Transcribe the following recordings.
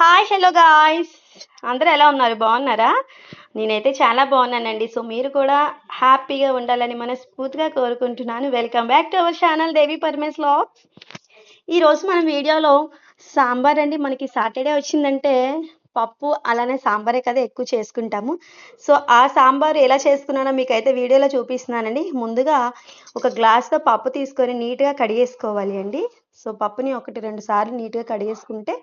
Hi hello guys అందరూ ఎలా ఉన్నారు? బాగున్నారా? నేనైతే చాలా బాగున్నానండి. సో మీరు కూడా హ్యాపీగా ఉండాలని మనస్ఫూర్తిగా కోరుకుంటున్నాను. Welcome back to our channel Devi Paramesh vlogs ఈరోజు మనం వీడియోలో సాంబార్ అండి. మనకి సాటర్డే వచ్చిందంటే పప్పు అలానే సాంబారే కదా ఎక్కువ చేసుకుంటాము. సో ఆ సాంబార్ ఎలా చేసుకున్నానో మీకైతే వీడియోలో చూపిస్తున్నానండి. ముందుగా ఒక గ్లాస్తో పప్పు తీసుకొని నీట్గా కడిగేసుకోవాలి అండి. సో పప్పుని ఒకటి రెండు సార్లు నీట్గా కడిగేసుకుంటే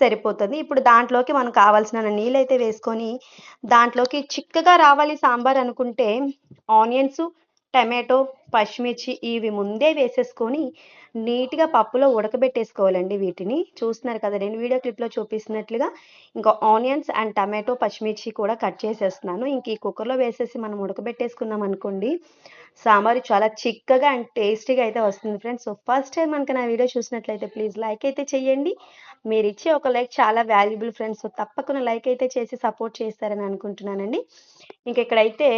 సరిపోతుంది. ఇప్పుడు దాంట్లోకి మనకు కావాల్సిన నీళ్ళు అయితే వేసుకొని దాంట్లోకి చిక్కగా రావాలి సాంబార్ అనుకుంటే ఆనియన్స్ టమాటో పచ్చిమిర్చి ఇవి ముందే వేసేసుకొని నీట్గా పప్పులో ఉడకబెట్టేసుకోవాలండి వీటిని. చూస్తున్నారు కదా నేను వీడియో క్లిప్లో చూపిస్తున్నట్లుగా ఇంకా ఆనియన్స్ అండ్ టమాటో పచ్చిమిర్చి కూడా కట్ చేసేస్తున్నాను. ఇంక ఈ కుక్కర్లో వేసేసి మనం ఉడకబెట్టేసుకున్నాం అనుకోండి. సాంబారు చాలా చిక్కగా అండ్ టేస్టీగా అయితే వస్తుంది ఫ్రెండ్స్. సో ఫస్ట్ టైం మనకి నా వీడియో చూసినట్లయితే ప్లీజ్ లైక్ అయితే చేయండి. మీరు ఇచ్చే ఒక లైక్ చాలా వాల్యుబుల్ ఫ్రెండ్స్. సో తప్పకుండా లైక్ అయితే చేసి సపోర్ట్ చేస్తారని అనుకుంటున్నానండి. ఇంక ఇక్కడైతే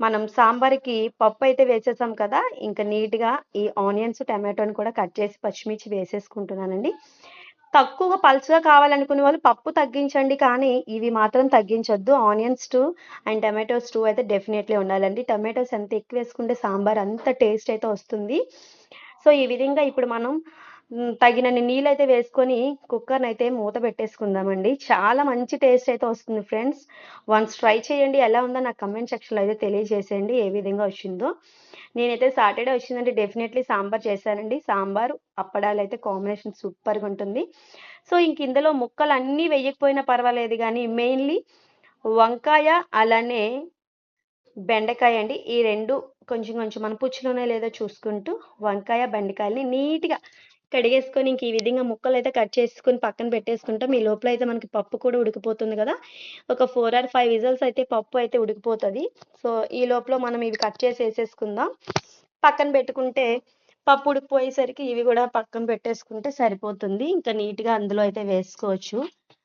మనం సాంబార్కి పప్పు అయితే వేసేసాం కదా ఇంకా నీట్గా ఈ ఆనియన్స్ టమాటోని కూడా కట్ చేసి పచ్చిమిర్చి వేసేసుకుంటున్నానండి. తక్కువగా పల్చుగా కావాలనుకునే వాళ్ళు పప్పు తగ్గించండి కానీ ఇవి మాత్రం తగ్గించొద్దు. Onions two and tomatoes two అయితే డెఫినెట్లీ ఉండాలండి. టమాటోస్ ఎంత ఎక్కువ వేసుకుంటే సాంబార్ అంత టేస్ట్ అయితే వస్తుంది. సో ఈ విధంగా ఇప్పుడు మనం తగినన్ని నీళ్ళు అయితే వేసుకొని కుక్కర్ని అయితే మూత పెట్టేసుకుందామండి. చాలా మంచి టేస్ట్ అయితే వస్తుంది ఫ్రెండ్స్. వన్స్ ట్రై చేయండి ఎలా ఉందో నాకు కమెంట్ సెక్షన్లో అయితే తెలియజేసేయండి ఏ విధంగా వచ్చిందో. నేనైతే సాటర్డే వచ్చిందంటే డెఫినెట్లీ సాంబార్ చేశానండి. సాంబార్ అప్పడాలు అయితే కాంబినేషన్ సూపర్గా ఉంటుంది. సో ఇంక ఇందులో ముక్కలు అన్నీ వేయకపోయినా పర్వాలేదు కానీ మెయిన్లీ వంకాయ అలానే బెండకాయ అండి. ఈ రెండు కొంచెం కొంచెం మన పుచ్చులోనే లేదో చూసుకుంటూ వంకాయ బెండకాయల్ని నీట్గా కడిగేసుకొని ఇంక ఈ విధంగా ముక్కలు అయితే కట్ చేసుకొని పక్కన పెట్టేసుకుంటాం. ఈ లోపల అయితే మనకి పప్పు కూడా ఉడికిపోతుంది కదా. ఒక ఫోర్ ఆర్ ఫైవ్ విజల్స్ అయితే పప్పు అయితే ఉడికిపోతుంది. సో ఈ లోపల మనం ఇవి కట్ చేసి వేసేసుకుందాం. పక్కన పెట్టుకుంటే పప్పు ఉడికిపోయేసరికి ఇవి కూడా పక్కన పెట్టేసుకుంటే సరిపోతుంది. ఇంకా నీట్గా అందులో అయితే వేసుకోవచ్చు.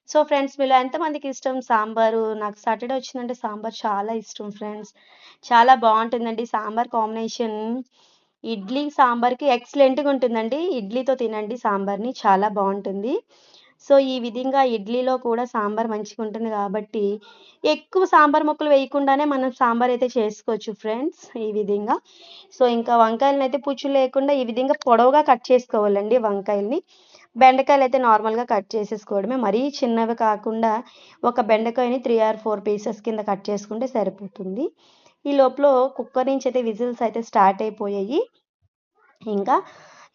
సో ఫ్రెండ్స్ మీలో ఎంతమందికి ఇష్టం? సాంబారు? నాకు సాటర్డే వచ్చిందంటే సాంబార్ చాలా ఇష్టం ఫ్రెండ్స్. చాలా బాగుంటుందండి. సాంబార్ కాంబినేషన్. ఇడ్లీ సాంబార్కి ఎక్సలెంట్గా ఉంటుందండి. ఇడ్లీతో తినండి సాంబార్ని చాలా బాగుంటుంది. సో ఈ విధంగా ఇడ్లీలో కూడా సాంబార్ మంచిగా ఉంటుంది కాబట్టి ఎక్కువ సాంబార్ ముక్కలు వేయకుండానే మనం సాంబార్ అయితే చేసుకోవచ్చు ఫ్రెండ్స్ ఈ విధంగా. సో ఇంకా వంకాయలను అయితే పుచ్చు లేకుండా ఈ విధంగా పొడవుగా కట్ చేసుకోవాలండి వంకాయల్ని. బెండకాయలు అయితే నార్మల్గా కట్ చేసేసుకోవడమే. మరీ చిన్నవి కాకుండా ఒక బెండకాయని త్రీ ఆర్ ఫోర్ పీసెస్ కింద కట్ చేసుకుంటే సరిపోతుంది. ఈ లోపల కుక్కర్ నుంచి అయితే విజిల్స్ అయితే స్టార్ట్ అయిపోయాయి. ఇంకా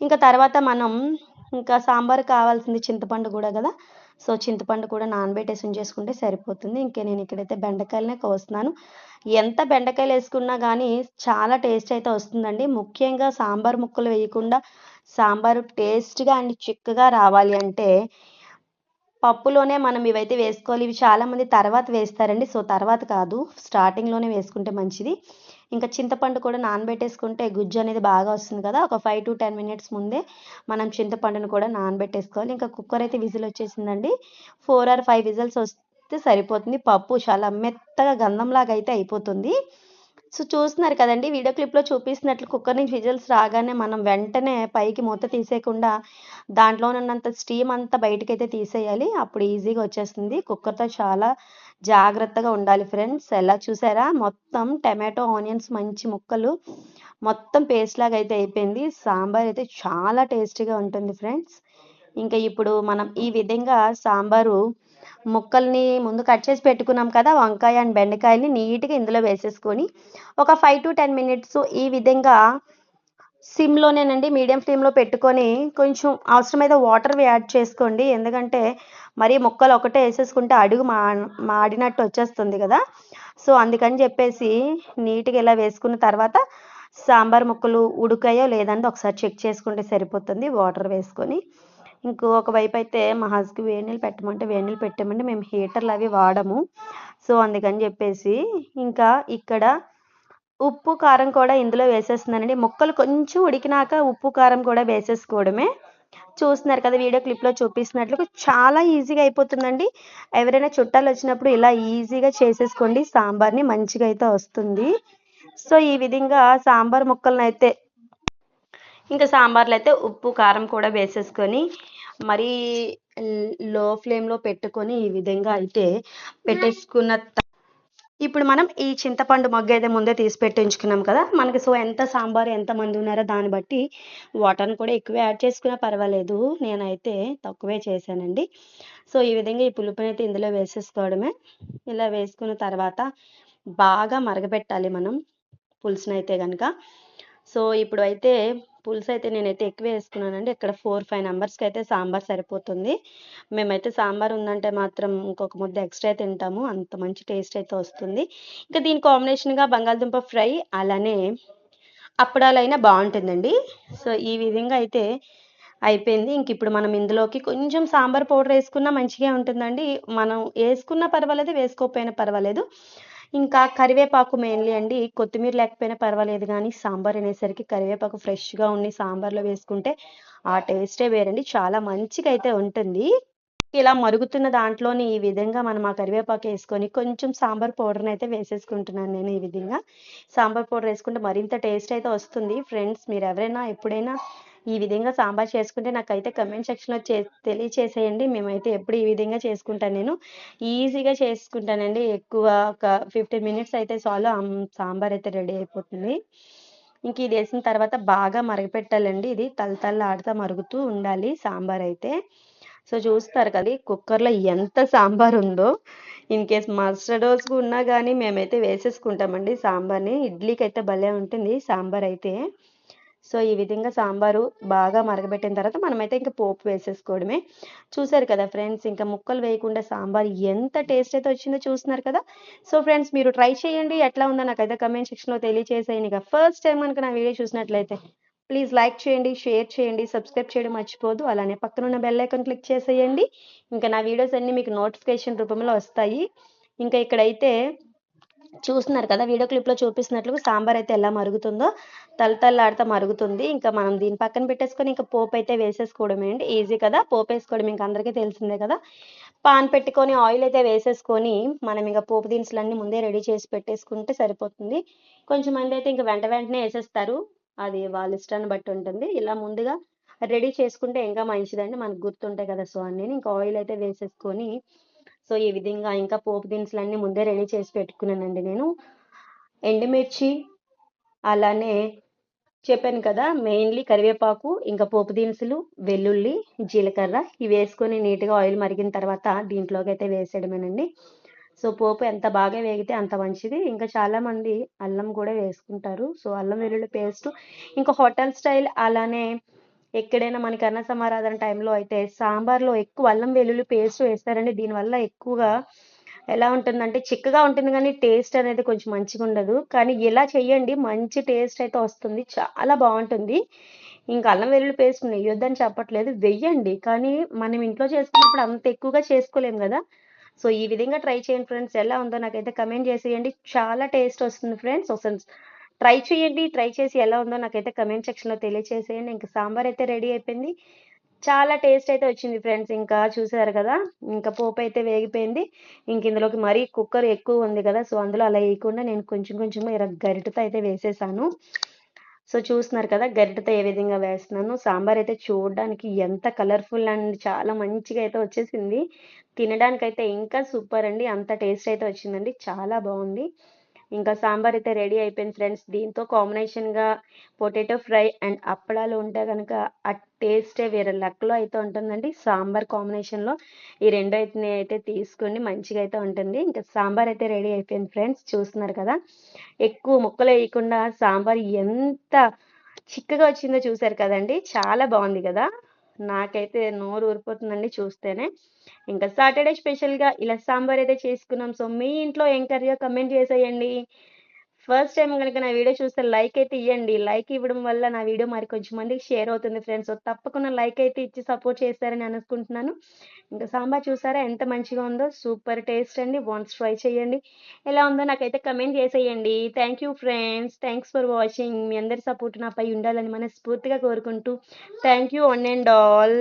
ఇంకా తర్వాత మనం ఇంకా సాంబార్ కావాల్సింది చింతపండు కూడా కదా. సో చింతపండు కూడా నానబెట్టేసి ఉంచేసుకుంటే సరిపోతుంది. ఇంకా నేను ఇక్కడైతే బెండకాయలనే కోస్తున్నాను. ఎంత బెండకాయలు వేసుకున్నా కానీ చాలా టేస్ట్ అయితే వస్తుందండి. ముఖ్యంగా సాంబార్ ముక్కలు వేయకుండా సాంబారు టేస్ట్గా అండ్ చిక్కగా రావాలి అంటే పప్పులోనే మనం ఇవైతే వేసుకోవాలి. ఇవి చాలామంది తర్వాత వేస్తారండి. సో తర్వాత కాదు. స్టార్టింగ్లోనే వేసుకుంటే మంచిది. ఇంకా చింతపండు కూడా నానబెట్టేసుకుంటే గుజ్జు అనేది బాగా వస్తుంది కదా. ఒక ఫైవ్ టు టెన్ మినిట్స్ ముందే మనం చింతపండును కూడా నానబెట్టేసుకోవాలి. ఇంకా కుక్కర్ అయితే విజిల్ వచ్చేసిందండి. ఫోర్ ఆర్ ఫైవ్ విజిల్స్ వస్తే సరిపోతుంది. పప్పు చాలా మెత్తగా గంధంలాగా అయితే అయిపోతుంది. సో చూస్తున్నారు కదండి వీడియో క్లిప్లో చూపిస్తున్నట్లు కుక్కర్ నుంచి విజిల్స్ రాగానే మనం వెంటనే పైకి మూత తీసేయకుండా దాంట్లో ఉన్నంత స్టీమ్ అంతా బయటకైతే తీసేయాలి. అప్పుడు ఈజీగా వచ్చేస్తుంది. కుక్కర్తో చాలా జాగ్రత్తగా ఉండాలి ఫ్రెండ్స్. ఎలా చూసారా? మొత్తం టమాటో ఆనియన్స్ మంచి ముక్కలు మొత్తం పేస్ట్ లాగా అయితే అయిపోయింది. సాంబార్ అయితే చాలా టేస్టీగా ఉంటుంది ఫ్రెండ్స్. ఇంకా ఇప్పుడు మనం ఈ విధంగా సాంబారు ముక్కల్ని ముందు కట్ చేసి పెట్టుకున్నాం కదా వంకాయ అండ్ బెండకాయల్ని నీట్గా ఇందులో వేసేసుకొని ఒక ఫైవ్ టు టెన్ మినిట్స్ ఈ విధంగా సిమ్లోనేనండి మీడియం ఫ్లేమ్లో పెట్టుకొని కొంచెం అవసరమైతే వాటర్ యాడ్ చేసుకోండి. ఎందుకంటే మరి ముక్కలు ఒకటే వేసేసుకుంటే అడుగు మా మాడినట్టు వచ్చేస్తుంది కదా. సో అందుకని చెప్పేసి నీట్గా ఇలా వేసుకున్న తర్వాత సాంబార్ ముక్కలు ఉడికాయో లేదంటే ఒకసారి చెక్ చేసుకుంటే సరిపోతుంది వాటర్ వేసుకొని. ఇంకో ఒక వైపు అయితే మా హస్కి వేడి నీళ్ళు పెట్టమంటే వేడి నీళ్ళు పెట్టామంటే మేము హీటర్లు అవి వాడము. సో అందుకని చెప్పేసి ఇంకా ఇక్కడ ఉప్పు కారం కూడా ఇందులో వేసేస్తున్నానండి. ముక్కలు కొంచెం ఉడికినాక ఉప్పు కారం కూడా వేసేసుకోవడమే. చూస్తున్నారు కదా వీడియో క్లిప్లో చూపిస్తున్నట్లు చాలా ఈజీగా అయిపోతుందండి. ఎవరైనా చుట్టాలు వచ్చినప్పుడు ఇలా ఈజీగా చేసేసుకోండి. సాంబార్ని మంచిగా అయితే వస్తుంది. సో ఈ విధంగా సాంబార్ ముక్కలను అయితే ఇంకా సాంబార్లో అయితే ఉప్పు కారం కూడా వేసేసుకొని మరీ లో ఫ్లేమ్లో పెట్టుకొని ఈ విధంగా అయితే పెట్టేసుకున్న త- ఇప్పుడు మనం ఈ చింతపండు మగ్గు అయితే ముందే తీసి పెట్టించుకున్నాం కదా మనకి సో ఎంత సాంబార్ ఎంత మంది ఉన్నారో దాన్ని బట్టి వాటర్ని కూడా ఎక్కువ యాడ్ చేసుకున్నా పర్వాలేదు నేనైతే తక్కువే చేశానండి. సో ఈ విధంగా ఈ పులుపుని అయితే ఇందులో వేసేసుకోవడమే. ఇలా వేసుకున్న తర్వాత బాగా మరగపెట్టాలి మనం పులుసుని అయితే కనుక సో ఇప్పుడు అయితే పులుసు అయితే నేనైతే ఎక్కువ వేసుకున్నానండి. ఇక్కడ ఫోర్ ఫైవ్ నెంబర్స్కి అయితే సాంబార్ సరిపోతుంది. మేమైతే సాంబార్ ఉందంటే మాత్రం ఇంకొక ముద్ద ఎక్స్ట్రా తింటాము. అంత మంచి టేస్ట్ అయితే వస్తుంది. ఇంకా దీని కాంబినేషన్గా బంగాళదుంప ఫ్రై అలానే అప్పడాలైనా బాగుంటుందండి. సో ఈ విధంగా అయితే అయిపోయింది. ఇంక ఇప్పుడు మనం ఇందులోకి కొంచెం సాంబార్ పౌడర్ వేసుకున్నా మంచిగా ఉంటుందండి. మనం వేసుకున్నా పర్వాలేదు వేసుకోకపోయినా పర్వాలేదు. ఇంకా కరివేపాకు మెయిన్లీ అండి. కొత్తిమీర లేకపోయినా పర్వాలేదు కానీ సాంబార్ అనేసరికి కరివేపాకు ఫ్రెష్గా ఉండి సాంబార్లో వేసుకుంటే ఆ టేస్టే వేరండి. చాలా మంచిగా అయితే ఉంటుంది. ఇలా మరుగుతున్న దాంట్లోని ఈ విధంగా మనం ఆ కరివేపాకు వేసుకొని కొంచెం సాంబార్ పౌడర్ని అయితే వేసేసుకుంటున్నాను నేను ఈ విధంగా. సాంబార్ పౌడర్ వేసుకుంటే మరింత టేస్ట్ అయితే వస్తుంది. ఫ్రెండ్స్ మీరు ఎవరైనా ఎప్పుడైనా ఈ విధంగా సాంబార్ చేసుకుంటే నాకైతే కమెంట్ సెక్షన్లో చే తెలియచేసేయండి. మేమైతే ఎప్పుడు ఈ విధంగా చేసుకుంటాను నేను. ఈజీగా చేసుకుంటానండి. ఎక్కువ ఒక ఫిఫ్టీన్ మినిట్స్ అయితే సాల్వ్ సాంబార్ అయితే రెడీ అయిపోతుంది. ఇంక ఇది వేసిన తర్వాత బాగా మరగపెట్టాలండి. ఇది తలతల్ల ఆడుతూ మరుగుతూ ఉండాలి సాంబార్ అయితే. సో చూస్తారు కదా కుక్కర్లో ఎంత సాంబార్ ఉందో. ఇన్ కేస్ మస్టర్డ్ రోజుకు ఉన్నా కానీ మేమైతే వేసేసుకుంటామండి సాంబార్ని. ఇడ్లీకి అయితే భలే ఉంటుంది సాంబార్ అయితే. సో ఈ విధంగా సాంబారు బాగా మరగబెట్టిన తర్వాత మనమైతే ఇంకా పోపు వేసేసుకోవడమే. చూసారు కదా ఫ్రెండ్స్ ఇంకా ముక్కలు వేయకుండా సాంబార్ ఎంత టేస్ట్ అయితే వచ్చిందో చూస్తున్నారు కదా. సో ఫ్రెండ్స్ మీరు ట్రై చేయండి. ఎట్లా ఉందో నాకైతే కమెంట్ సెక్షన్లో తెలియచేసేయండి. ఇక ఫస్ట్ టైం కనుక నా వీడియో చూసినట్లయితే ప్లీజ్ లైక్ చేయండి షేర్ చేయండి సబ్స్క్రైబ్ చేయడం మర్చిపోదు అలానే పక్కన ఉన్న బెల్ ఐకాన్ క్లిక్ చేసేయండి. ఇంకా నా వీడియోస్ అన్నీ మీకు నోటిఫికేషన్ రూపంలో వస్తాయి. ఇంకా ఇక్కడైతే చూస్తున్నారు కదా వీడియో క్లిప్లో చూపిస్తున్నట్లు సాంబార్ అయితే ఎలా మరుగుతుందో తలతల్లాడుతా మరుగుతుంది. ఇంకా మనం దీని పక్కన పెట్టేసుకొని ఇంకా పోపు అయితే వేసేసుకోవడమే అండి. ఈజీ కదా పోపు వేసుకోవడం ఇంకా అందరికీ తెలిసిందే కదా. పాన్ పెట్టుకొని ఆయిల్ అయితే వేసేసుకొని మనం ఇంకా పోపు దినుసులన్నీ ముందే రెడీ చేసి పెట్టేసుకుంటే సరిపోతుంది. కొంచెం మంది అయితే ఇంకా వెంట వెంటనే వేసేస్తారు. అది వాళ్ళ ఇష్టాన్ని బట్టి ఉంటుంది. ఇలా ముందుగా రెడీ చేసుకుంటే ఇంకా మంచిదండి. మనకు గుర్తుంటాయి కదా సో అన్నీ ఇంకా ఆయిల్ అయితే వేసేసుకొని సో ఈ విధంగా ఇంకా పోపు దినుసులన్నీ ముందే రెడీ చేసి పెట్టుకున్నానండి నేను. ఎండుమిర్చి అలానే చెప్పాను కదా మెయిన్లీ కరివేపాకు ఇంకా పోపు దినుసులు వెల్లుల్లి జీలకర్ర ఇవి వేసుకొని నీట్గా ఆయిల్ మరిగిన తర్వాత దీంట్లోకి అయితే వేసేయడమేనండి. సో పోపు ఎంత బాగా వేగితే అంత మంచిది. ఇంకా చాలామంది అల్లం కూడా వేసుకుంటారు. సో అల్లం వెల్లుల్లి పేస్ట్ ఇంకా హోటల్ స్టైల్ అలానే ఎక్కడైనా మనకి అన్న సమారాధన టైంలో అయితే సాంబార్లో ఎక్కువ అల్లం వెల్లుల్లి పేస్ట్ వేస్తారండి. దీనివల్ల ఎక్కువగా ఎలా ఉంటుందంటే చిక్కగా ఉంటుంది కానీ టేస్ట్ అనేది కొంచెం మంచిగా ఉండదు. కానీ ఇలా చెయ్యండి మంచి టేస్ట్ అయితే వస్తుంది. చాలా బాగుంటుంది. ఇంకా అల్లం వెల్లుల్లి పేస్ట్ నెయ్యొద్దని చెప్పట్లేదు. వెయ్యండి. కానీ మనం ఇంట్లో చేసుకున్నప్పుడు అంత ఎక్కువగా చేసుకోలేం కదా. సో ఈ విధంగా ట్రై చేయండి ఫ్రెండ్స్ ఎలా ఉందో నాకైతే కమెంట్ చేసేయండి. చాలా టేస్ట్ వస్తుంది ఫ్రెండ్స్ ఒకసారి ట్రై చేయండి ట్రై చేసి ఎలా ఉందో నాకైతే కమెంట్ సెక్షన్లో తెలియచేసేయండి. ఇంకా సాంబార్ అయితే రెడీ అయిపోయింది. చాలా టేస్ట్ అయితే వచ్చింది ఫ్రెండ్స్ ఇంకా చూసారు కదా ఇంకా పోపు అయితే వేగిపోయింది. ఇంక ఇందులోకి మరీ కుక్కర్ ఎక్కువ ఉంది కదా సో అందులో అలా వేయకుండా నేను కొంచెం కొంచెం ఇలా గరిటతో అయితే వేసేసాను. సో చూస్తున్నారు కదా గరిటతో ఏ విధంగా వేస్తున్నాను. సాంబార్ అయితే చూడడానికి ఎంత కలర్ఫుల్ అండ్ చాలా మంచిగా అయితే వచ్చేసింది. తినడానికి అయితే ఇంకా సూపర్ అండి. అంత టేస్ట్ అయితే వచ్చిందండి. చాలా బాగుంది. ఇంకా సాంబార్ అయితే రెడీ అయిపోయింది ఫ్రెండ్స్. దీంతో కాంబినేషన్గా పొటాటో ఫ్రై అండ్ అప్పడాలు ఉంటే కనుక ఆ టేస్టే వేరే లెక్కలో అయితే ఉంటుందండి. సాంబార్ కాంబినేషన్లో ఈ రెండు అయితే అయితే తీసుకుని మంచిగా అయితే ఉంటుంది. ఇంకా సాంబార్ అయితే రెడీ అయిపోయింది ఫ్రెండ్స్ చూస్తున్నారు కదా. ఎక్కువ ముక్కలు వేయకుండా సాంబార్ ఎంత చిక్కగా వచ్చిందో చూసారు కదండి. చాలా బాగుంది కదా. నాకైతే నోరు ఊరిపోతుందండి చూస్తేనే. ఇంకా సాటర్డే స్పెషల్గా ఇలా సాంబార్ అయితే చేసుకున్నాం. సో మీ ఇంట్లో ఏం కర్రీయో కమెంట్ చేసేయండి. ఫస్ట్ టైం కనుక నా వీడియో చూస్తే లైక్ అయితే ఇవ్వండి లైక్ ఇవ్వడం వల్ల నా వీడియో మరి కొంచెం మందికి షేర్ అవుతుంది ఫ్రెండ్స్ తప్పకుండా లైక్ అయితే ఇచ్చి సపోర్ట్ చేస్తారని అనుకుంటున్నాను. ఇంకా సాంబార్ చూసారా? ఎంత మంచిగా ఉందో? సూపర్ టేస్ట్ అండి. వన్స్ ట్రై చేయండి. ఎలా ఉందో నాకైతే కమెంట్ చేసేయండి. Thank you friends thanks for watching మీ అందరి సపోర్ట్ నాపై ఉండాలని మనస్ఫూర్తిగా కోరుకుంటూ. Thank you one and all